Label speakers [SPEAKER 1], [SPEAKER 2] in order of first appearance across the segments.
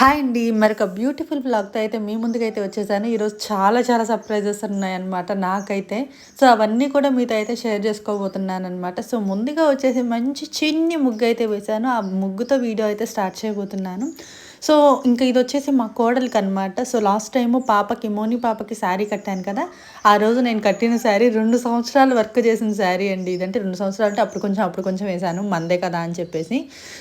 [SPEAKER 1] Hi అండి. మరొక beautiful బ్లాగ్తో అయితే మీ ముందుకైతే వచ్చేసాను. ఈరోజు చాలా చాలా సర్ప్రైజెస్ ఉన్నాయన్నమాట నాకైతే. సో అవన్నీ కూడా మీతో అయితే షేర్ చేసుకోబోతున్నాను అనమాట సో ముందుగా వచ్చేసి మంచి చిన్ని ముగ్గు అయితే వేశాను. ఆ ముగ్గుతో వీడియో అయితే స్టార్ట్ చేయబోతున్నాను. సో ఇంకా ఇది వచ్చేసి మా కోడలికి అనమాట సో లాస్ట్ టైము పాపకి మోని పాపకి శారీ కట్టాను కదా. ఆ రోజు నేను కట్టిన శారీ రెండు సంవత్సరాలు వర్క్ చేసిన శారీ అండి ఇదంటే రెండు సంవత్సరాలు అంటే అప్పుడు కొంచెం అప్పుడు కొంచెం వేశాను. మందే కదా అని చెప్పేసి.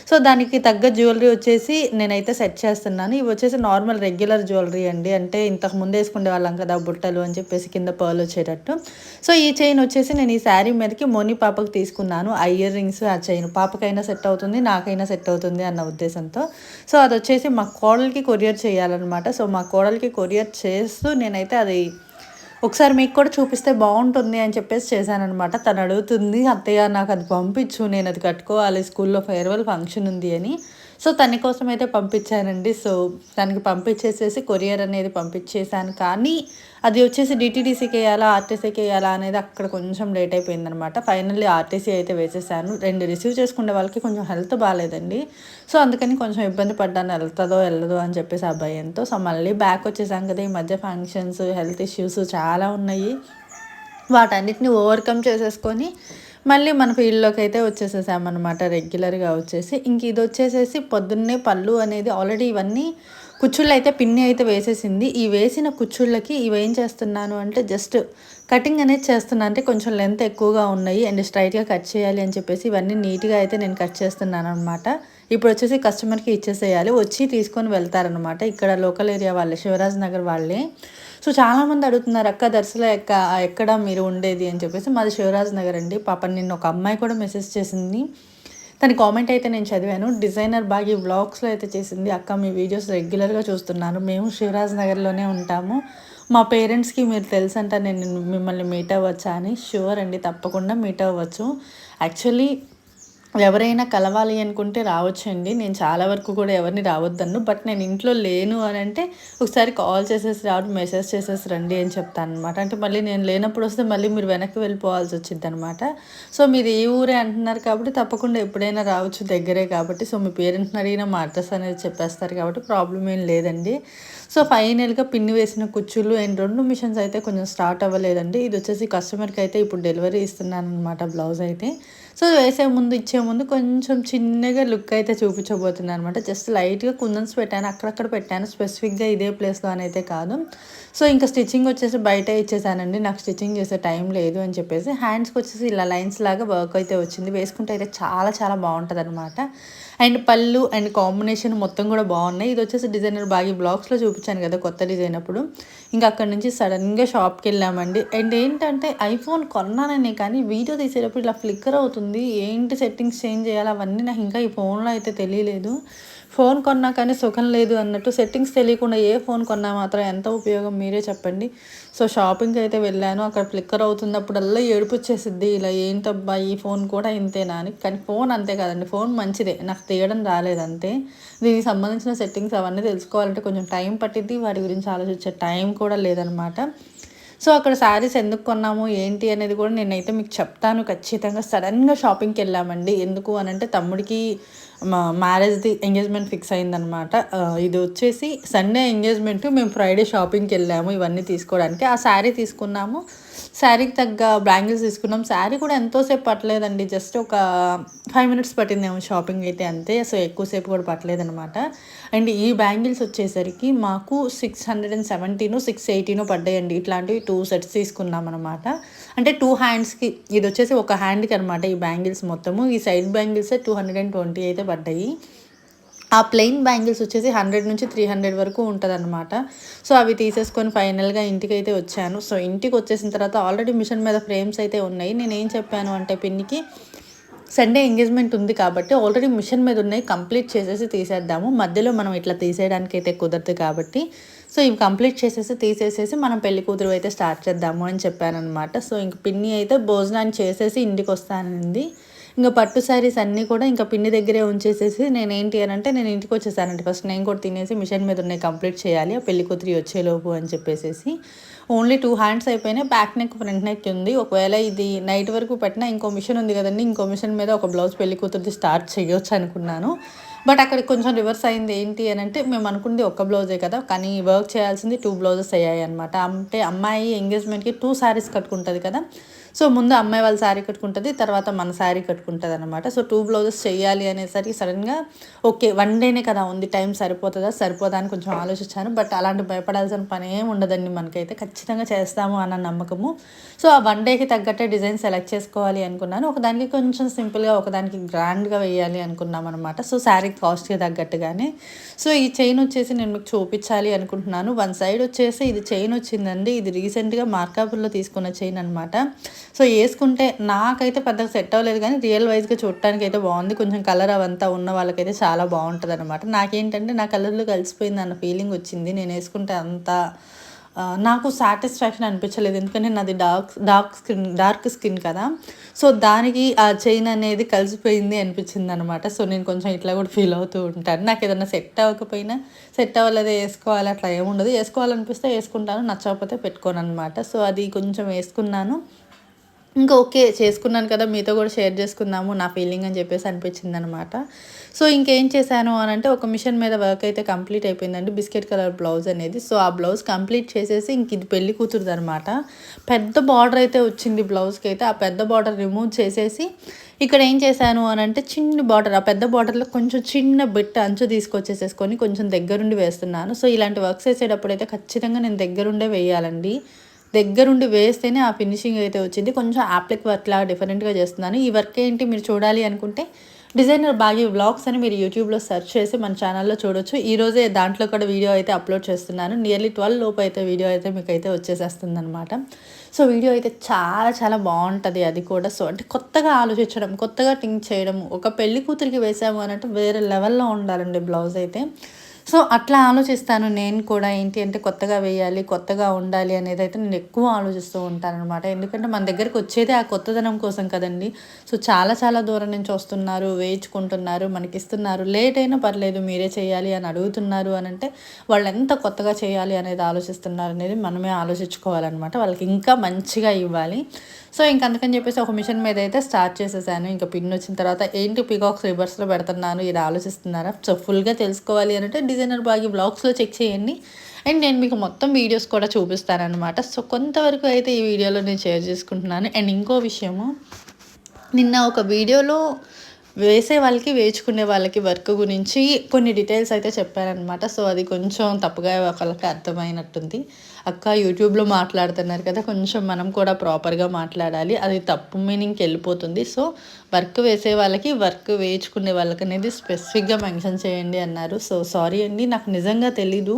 [SPEAKER 1] సో దానికి తగ్గ జ్యువెలరీ వచ్చేసి నేనైతే సెట్ చేస్తున్నాను. ఇవి వచ్చేసి నార్మల్ రెగ్యులర్ జ్యువెలరీ అండి. అంటే ఇంతకు ముందు వేసుకునే వాళ్ళం కదా బుట్టలు అని చెప్పేసి కింద పర్ల్ వచ్చేటట్టు. సో ఈ చైన్ వచ్చేసి నేను ఈ శారీ మీదకి మోని పాపకి తీసుకున్నాను. ఆ ఇయర్ రింగ్స్ ఆ చైన్ పాపకైనా సెట్ అవుతుంది నాకైనా సెట్ అవుతుంది అన్న ఉద్దేశంతో. సో అది వచ్చేసి మా కోడలికి కొరియర్ చేయాలన్నమాట. సో మా కోడలికి కొరియర్ చేస్తూ నేనైతే అది ఒకసారి మీకు కూడా చూపిస్తే బాగుంటుంది అని చెప్పేసి చేశానమాట తను అడుగుతుంది అత్తయ్య నాకు అది పంపించు నేను అది కట్టుకోవాలి స్కూల్లో ఫేర్వెల్ ఫంక్షన్ ఉంది అని. సో తన కోసం అయితే పంపించానండి. సో తనకి పంపించేసేసి కొరియర్ అనేది పంపించేశాను. కానీ అది వచ్చేసి డిటీడీసీకి వేయాలా ఆర్టీసీకి వేయాలా అనేది అక్కడ కొంచెం లేట్ అయిపోయిందనమాట. ఫైనల్లీ ఆర్టీసీ అయితే వేసేసాను. రెండు రిసీవ్ చేసుకునే వాళ్ళకి కొంచెం హెల్త్ బాగాలేదండి. సో అందుకని కొంచెం ఇబ్బంది పడ్డాను. వెళ్తుందో వెళ్ళదో అని చెప్పేసి ఆ భయంతో. సో మళ్ళీ బ్యాక్ వచ్చేసాం కదా ఈ మధ్య ఫంక్షన్స్ హెల్త్ ఇష్యూస్ చాలా ఉన్నాయి. వాటన్నిటిని ఓవర్కమ్ చేసేసుకొని మళ్ళీ మన ఫీల్డ్లోకి అయితే వచ్చేసేసామన్నమాట రెగ్యులర్గా వచ్చేసి. ఇంక ఇది వచ్చేసేసి పొద్దున్నే పళ్ళు అనేది ఆల్రెడీ ఇవన్నీ కుచ్చుళ్ళు అయితే పిన్ని అయితే వేసేసింది. ఈ వేసిన కుచ్చుళ్ళకి ఇవేం చేస్తున్నాను అంటే జస్ట్ కటింగ్ అనేది చేస్తున్నాను అంటే కొంచెం లెంత్ ఎక్కువగా ఉన్నాయి అండ్ స్ట్రైట్గా కట్ చేయాలి అని చెప్పేసి ఇవన్నీ నీట్గా అయితే నేను కట్ చేస్తున్నాను అనమాట ఇప్పుడు వచ్చేసి కస్టమర్కి ఇచ్చేసేయాలి. వచ్చి తీసుకొని వెళ్తారనమాట ఇక్కడ లోకల్ ఏరియా వాళ్ళే శివరాజ్ నగర్ వాళ్ళే. సో చాలామంది అడుగుతున్నారు అక్క దర్శలో ఎక్క ఎక్కడ మీరు ఉండేది? అని చెప్పేసి. మాది శివరాజ్ నగర్ అండి. పాప నిన్న ఒక అమ్మాయి కూడా మెసేజ్ చేసింది. తన కామెంట్ అయితే నేను చదివాను. డిజైనర్ బాగా ఈ వ్లాగ్స్లో అయితే చేసింది అక్క మీ వీడియోస్ రెగ్యులర్గా చూస్తున్నాను మేము శివరాజ్ నగర్లోనే ఉంటాము. మా పేరెంట్స్కి మీరు తెలుసంట నేను మిమ్మల్ని మీట్ అవ్వచ్చా అని? షూర్ అండి తప్పకుండా మీట్ అవ్వచ్చు. యాక్చువల్లీ ఎవరైనా కలవాలి అనుకుంటే రావచ్చండి. నేను చాలా వరకు కూడా ఎవరిని రావద్దన్ను. బట్ నేను ఇంట్లో లేను అని అంటే ఒకసారి కాల్ చేసేసి రావడం మెసేజ్ చేసేసి రండి అని చెప్తాను అనమాట అంటే మళ్ళీ నేను లేనప్పుడు వస్తే మళ్ళీ మీరు వెనక్కి వెళ్ళిపోవాల్సి వచ్చింది అనమాట సో మీరు ఈ ఊరే అంటున్నారు కాబట్టి తప్పకుండా ఎప్పుడైనా రావచ్చు దగ్గరే కాబట్టి. సో మీ పేరెంట్స్ని అడిగిన మా అడ్రస్ అనేది చెప్పేస్తారు కాబట్టి ప్రాబ్లం ఏం లేదండి. సో ఫైనల్గా పిన్ని వేసిన కుచ్చులు అండ్ రెండు మిషన్స్ అయితే కొంచెం స్టార్ట్ అవ్వలేదండి. ఇది వచ్చేసి కస్టమర్కి అయితే ఇప్పుడు డెలివరీ ఇస్తున్నాను అనమాట బ్లౌజ్ అయితే. సో వేసే ముందు ఇచ్చే ముందు కొంచెం చిన్నగా లుక్ అయితే చూపించబోతున్నాను అనమాట జస్ట్ లైట్గా కుందన్స్ పెట్టాను అక్కడక్కడ పెట్టాను. స్పెసిఫిక్గా ఇదే ప్లేస్లో అని అయితే కాదు. సో ఇంకా స్టిచ్చింగ్ వచ్చేసి బయట ఇచ్చేసానండి. నాకు స్టిచ్చింగ్ చేసే టైం లేదు అని చెప్పేసి. హ్యాండ్స్కి వచ్చేసి ఇలా లైన్స్ లాగా వర్క్ అయితే వచ్చింది. వేసుకుంటే అయితే చాలా చాలా బాగుంటుంది అనమాట అండ్ పళ్ళు అండ్ కాంబినేషన్ మొత్తం కూడా బాగున్నాయి. ఇది వచ్చేసి డిజైనర్ బాగా బ్లాగ్స్లో చూపించాను కదా కొత్త డిజైన్ అప్పుడు. ఇంకా అక్కడ నుంచి సడన్గా షాప్కి వెళ్ళామండి. అండ్ ఏంటంటే ఐఫోన్ కొన్నానని కానీ వీడియో తీసేటప్పుడు ఇలా ఫ్లిక్కర్ అవుతుంది. ఏంటి సెట్టింగ్స్ చేంజ్ చేయాలి అవన్నీ నాకు ఇంకా ఈ ఫోన్లో అయితే తెలియలేదు. ఫోన్ కొన్నా కానీ సుఖం లేదు అన్నట్టు సెట్టింగ్స్ తెలియకుండా ఏ ఫోన్ కొన్నా మాత్రం ఎంత ఉపయోగం మీరే చెప్పండి. సో షాపింగ్కి అయితే వెళ్ళాను. అక్కడ ఫ్లిక్కర్ అవుతున్నప్పుడల్లా ఏడుపు వచ్చేసిద్ది. ఇలా ఏంటబ్బా ఈ ఫోన్ కూడా ఇంతేనా అని. కానీ ఫోన్ అంతే కాదండి. ఫోన్ మంచిదే. నాకు తీయడం రాలేదు అంతే. దీనికి సంబంధించిన సెట్టింగ్స్ అవన్నీ తెలుసుకోవాలంటే కొంచెం టైం పట్టిద్ది. వాటి గురించి ఆలోచించే టైం కూడా లేదనమాట. సో అక్కడ శారీస్ ఎందుకు కొన్నాము? ఏంటి అనేది కూడా నేనైతే మీకు చెప్తాను. ఖచ్చితంగా సడన్గా షాపింగ్కి వెళ్ళామండి. ఎందుకు అని అంటే తమ్ముడికి మ్యారేజ్ది ఎంగేజ్మెంట్ ఫిక్స్ అయిందనమాట ఇది వచ్చేసి సండే ఎంగేజ్మెంట్ మేము ఫ్రైడే షాపింగ్కి వెళ్ళాము ఇవన్నీ తీసుకోవడానికి. ఆ శారీ తీసుకున్నాము. శారీకి తగ్గ బ్యాంగిల్స్ తీసుకున్నాం. శారీ కూడా ఎంతోసేపు పట్టలేదండి. జస్ట్ ఒక ఫైవ్ మినిట్స్ పట్టిందేమో షాపింగ్ అయితే అంతే. సో ఎక్కువసేపు కూడా పట్టలేదనమాట అండ్ ఈ బ్యాంగిల్స్ వచ్చేసరికి మాకు six hundred and seventeen six eighteen పడ్డాయండి. ఇట్లాంటివి టూ సెట్స్ తీసుకున్నాం అనమాట అంటే టూ హ్యాండ్స్కి ఇది వచ్చేసి ఒక హ్యాండ్కి అనమాట ఈ బ్యాంగిల్స్ మొత్తము. ఈ side bangles two hundred and twenty అయితే పడ్డాయి. ఆ ప్లెయిన్ బ్యాంగిల్స్ వచ్చేసి హండ్రెడ్ నుంచి త్రీ హండ్రెడ్ వరకు ఉంటుంది అనమాట సో అవి తీసేసుకొని ఫైనల్గా ఇంటికి అయితే వచ్చాను. సో ఇంటికి వచ్చేసిన తర్వాత ఆల్రెడీ మిషన్ మీద ఫ్రేమ్స్ అయితే ఉన్నాయి. నేను ఏం చెప్పాను అంటే పిన్నికి సండే ఎంగేజ్మెంట్ ఉంది కాబట్టి ఆల్రెడీ మిషన్ మీద ఉన్నాయి. కంప్లీట్ చేసేసి తీసేద్దాము. మధ్యలో మనం ఇట్లా తీసేయడానికి అయితే కుదరదు కాబట్టి సో ఇవి కంప్లీట్ చేసేసి తీసేసేసి మనం పెళ్ళి కూతురు అయితే స్టార్ట్ చేద్దాము అని చెప్పానమాట సో ఇంక పిన్ని అయితే భోజనాన్ని చేసేసి ఇంటికి వస్తానండి ఇంకా పట్టు శారీస్ అన్నీ కూడా ఇంకా పిన్ని దగ్గరే ఉంచేసేసి నేను ఏంటి అని అంటే నేను ఇంటికి వచ్చేసానండి. ఫస్ట్ నేను కూడా తినేసి మిషన్ మీద ఉన్నాయి కంప్లీట్ చేయాలి. ఆ పెళ్ళి కూతురి వచ్చేలోపు అని చెప్పేసి ఓన్లీ టూ హ్యాండ్స్ అయిపోయినాయి బ్యాక్ నెక్ ఫ్రంట్ నెక్ ఉంది. ఒకవేళ ఇది నైట్ వరకు పెట్టినా ఇంకో మిషన్ ఉంది కదండి. ఇంకో మిషన్ మీద ఒక బ్లౌజ్ పెళ్ళి కూతురిది స్టార్ట్ చేయొచ్చు అనుకున్నాను. బట్ అక్కడ కొంచెం రివర్స్ అయింది ఏంటి అని అంటే మేము అనుకుంది ఒక్క బ్లౌజే కదా కానీ వర్క్ చేయాల్సింది టూ బ్లౌజెస్ అయ్యాయి అనమాట అంటే అమ్మాయి ఎంగేజ్మెంట్కి టూ శారీస్ కట్టుకుంటుంది కదా సో ముందు అమ్మాయి వాళ్ళ శారీ కట్టుకుంటుంది తర్వాత మన శారీ కట్టుకుంటుంది అనమాట సో టూ బ్లౌజెస్ చేయాలి అనేసరికి సడన్గా ఓకే వన్ డేనే కదా ఉంది టైం సరిపోతుందా? సరిపోదా అని కొంచెం ఆలోచించాను. బట్ అలాంటి భయపడాల్సిన పని ఏం ఉండదండి మనకైతే. ఖచ్చితంగా చేస్తాము అన్న నమ్మకము. సో ఆ వన్ డేకి తగ్గట్టే డిజైన్ సెలెక్ట్ చేసుకోవాలి అనుకున్నాను. ఒకదానికి కొంచెం సింపుల్గా ఒకదానికి గ్రాండ్గా వేయాలి అనుకున్నాం అనమాట సో శారీ కాస్ట్కి తగ్గట్టుగానే. సో ఈ చైన్ వచ్చేసి నేను మీకు చూపించాలి అనుకుంటున్నాను. వన్ సైడ్ వచ్చేసి ఇది చైన్ వచ్చిందండి. ఇది రీసెంట్గా మార్కాపుల్లో తీసుకున్న చైన్ అనమాట సో వేసుకుంటే నాకైతే పెద్దగా సెట్ అవ్వలేదు కానీ రియల్ వైజ్గా చూడటానికి అయితే బాగుంది. కొంచెం కలర్ అవంతా ఉన్న వాళ్ళకైతే చాలా బాగుంటుంది అనమాట నాకేంటంటే నా కలర్లో కలిసిపోయింది అన్న ఫీలింగ్ వచ్చింది. నేను వేసుకుంటే అంతా నాకు సాటిస్ఫాక్షన్ అనిపించలేదు. ఎందుకంటే నాది dark dark skin dark skin కదా. సో దానికి ఆ చైన్ అనేది కలిసిపోయింది అనిపించింది అనమాట సో నేను కొంచెం ఇట్లా కూడా ఫీల్ అవుతూ ఉంటాను. నాకు ఏదైనా సెట్ అవ్వకపోయినా సెట్ అవ్వలేదు వేసుకోవాలి అట్లా ఏముండదు. వేసుకోవాలనిపిస్తే వేసుకుంటాను నచ్చకపోతే పెట్టుకోను అనమాట సో అది కొంచెం వేసుకున్నాను. ఇంకా ఓకే చేసుకున్నాను కదా మీతో కూడా షేర్ చేసుకుందాము నా ఫీలింగ్ అని చెప్పేసి అనిపించింది అనమాట సో ఇంకేం చేశాను అని అంటే ఒక మిషన్ మీద వర్క్ అయితే కంప్లీట్ అయిపోయిందండి బిస్కెట్ కలర్ బ్లౌజ్ అనేది. సో ఆ బ్లౌజ్ కంప్లీట్ చేసేసి ఇంక ఇది పెళ్ళి కూతురుది అనమాట పెద్ద బార్డర్ అయితే వచ్చింది బ్లౌజ్కి అయితే ఆ పెద్ద బార్డర్ రిమూవ్ చేసేసి ఇక్కడ ఏం చేశాను అని అంటే చిన్న బార్డర్ ఆ పెద్ద బార్డర్లో కొంచెం చిన్న బిట్ అంచు తీసుకొచ్చేసేసుకొని కొంచెం దగ్గరుండి వేస్తున్నాను. సో ఇలాంటి వర్క్స్ వేసేటప్పుడు అయితే ఖచ్చితంగా నేను దగ్గరుండే వేయాలండి. దగ్గరుండి వేస్తేనే ఆ ఫినిషింగ్ అయితే వచ్చింది. కొంచెం యాప్లిక్ వర్క్ లాగా డిఫరెంట్గా చేస్తున్నాను. ఈ వర్క్ ఏంటి మీరు చూడాలి అనుకుంటే డిజైనర్ బాగా బ్లాగ్స్ అని మీరు యూట్యూబ్లో సెర్చ్ చేసి మన ఛానల్లో చూడొచ్చు. ఈరోజే దాంట్లో కూడా వీడియో అయితే అప్లోడ్ చేస్తున్నాను. నియర్లీ ట్వెల్వ్ లోపు అయితే వీడియో అయితే మీకు అయితే వచ్చేసేస్తుంది అనమాట సో వీడియో అయితే చాలా చాలా బాగుంటుంది. అది కూడా. సో అంటే కొత్తగా ఆలోచించడం కొత్తగా థింక్ చేయడం ఒక పెళ్ళి కూతురికి వేసాము అన్నట్టు వేరే లెవెల్లో ఉండాలండి బ్లౌజ్ అయితే. సో అట్లా ఆలోచిస్తాను నేను కూడా ఏంటి అంటే కొత్తగా వేయాలి కొత్తగా ఉండాలి అనేది అయితే నేను ఎక్కువ ఆలోచిస్తూ ఉంటాను అనమాట ఎందుకంటే మన దగ్గరికి వచ్చేదే ఆ కొత్తదనం కోసం కదండి. సో చాలా చాలా దూరం నుంచి వస్తున్నారు వేయించుకుంటున్నారు మనకి ఇస్తున్నారు లేట్ అయినా పర్లేదు మీరే చేయాలి అని అడుగుతున్నారు అని అంటే వాళ్ళు ఎంత కొత్తగా చేయాలి అనేది ఆలోచిస్తున్నారు అనేది మనమే ఆలోచించుకోవాలన్నమాట. వాళ్ళకి ఇంకా మంచిగా ఇవ్వాలి. సో ఇంక అందుకని చెప్పేసి ఒక మిషన్ మీద అయితే స్టార్ట్ చేసేసాను. ఇంకా పిన్ వచ్చిన తర్వాత ఏంటి పికాక్స్ రివర్స్లో పెడుతున్నాను ఇది ఆలోచిస్తున్నారా? సో ఫుల్గా తెలుసుకోవాలి అంటే డిజైనర్ బాగి బ్లాగ్స్లో చెక్ చేయండి. అండ్ నేను మీకు మొత్తం వీడియోస్ కూడా చూపిస్తానమాట సో కొంతవరకు అయితే ఈ వీడియోలో నేను షేర్ చేసుకుంటున్నాను. అండ్ ఇంకో విషయము నిన్న ఒక వీడియోలో వేసే వాళ్ళకి వేచుకునే వాళ్ళకి వర్క్ గురించి కొన్ని డీటెయిల్స్ అయితే చెప్పారనమాట సో అది కొంచెం తప్పుగా ఒకళ్ళకి అర్థమైనట్టుంది. అక్క యూట్యూబ్లో మాట్లాడుతున్నారు కదా కొంచెం మనం కూడా ప్రాపర్గా మాట్లాడాలి. అది తప్పు మీనింగ్కి వెళ్ళిపోతుంది. సో వర్క్ వేసే వాళ్ళకి వర్క్ వేయించుకునే వాళ్ళకి అనేది స్పెసిఫిక్గా మెన్షన్ చేయండి అన్నారు. సో సారీ అండి నాకు నిజంగా తెలీదు.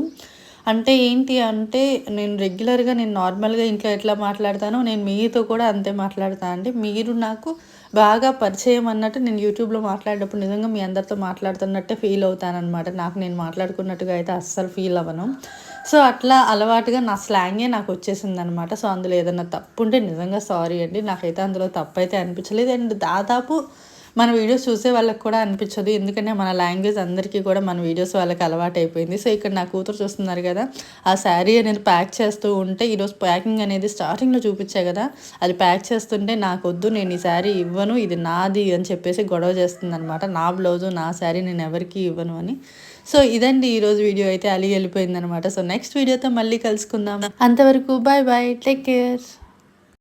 [SPEAKER 1] అంటే ఏంటి అంటే నేను రెగ్యులర్గా నేను నార్మల్గా ఇంట్లో ఎట్లా మాట్లాడతానో నేను మీతో కూడా అంతే మాట్లాడతాను అంటే మీరు నాకు బాగా పరిచయం అన్నట్టు నేను యూట్యూబ్లో మాట్లాడేటప్పుడు నిజంగా మీ అందరితో మాట్లాడుతున్నట్టే ఫీల్ అవుతానన్నమాట. నాకు నేను మాట్లాడుకున్నట్టుగా అయితే అస్సలు ఫీల్ అవ్వను. సో అట్లా అలవాటుగా నా స్లాంగే నాకు వచ్చేసింది అనమాట సో అందులో ఏదైనా తప్పు ఉంటే నిజంగా సారీ అండి. నాకైతే అందులో తప్పు అయితే అనిపించలేదు. అండ్ దాదాపు మన వీడియోస్ చూసే వాళ్ళకి కూడా అనిపించదు. ఎందుకంటే మన లాంగ్వేజ్ అందరికీ కూడా మన వీడియోస్ వాళ్ళకి అలవాటు అయిపోయింది. సో ఇక్కడ నా కూతురు చూస్తున్నారు కదా ఆ శారీ అనేది ప్యాక్ చేస్తూ ఉంటే ఈరోజు ప్యాకింగ్ అనేది స్టార్టింగ్లో చూపించా కదా అది ప్యాక్ చేస్తుంటే నాకొద్దు నేను ఈ శారీ ఇవ్వను ఇది నాది అని చెప్పేసి గొడవ చేస్తుంది అనమాట నా బ్లౌజు నా శారీ నేను ఎవరికి ఇవ్వను అని. సో ఇదండి ఈరోజు వీడియో అయితే అలిగి వెళ్ళిపోయింది అనమాట సో నెక్స్ట్ వీడియోతో మళ్ళీ కలుసుకుందాం. అంతవరకు బాయ్ బాయ్ టేక్ కేర్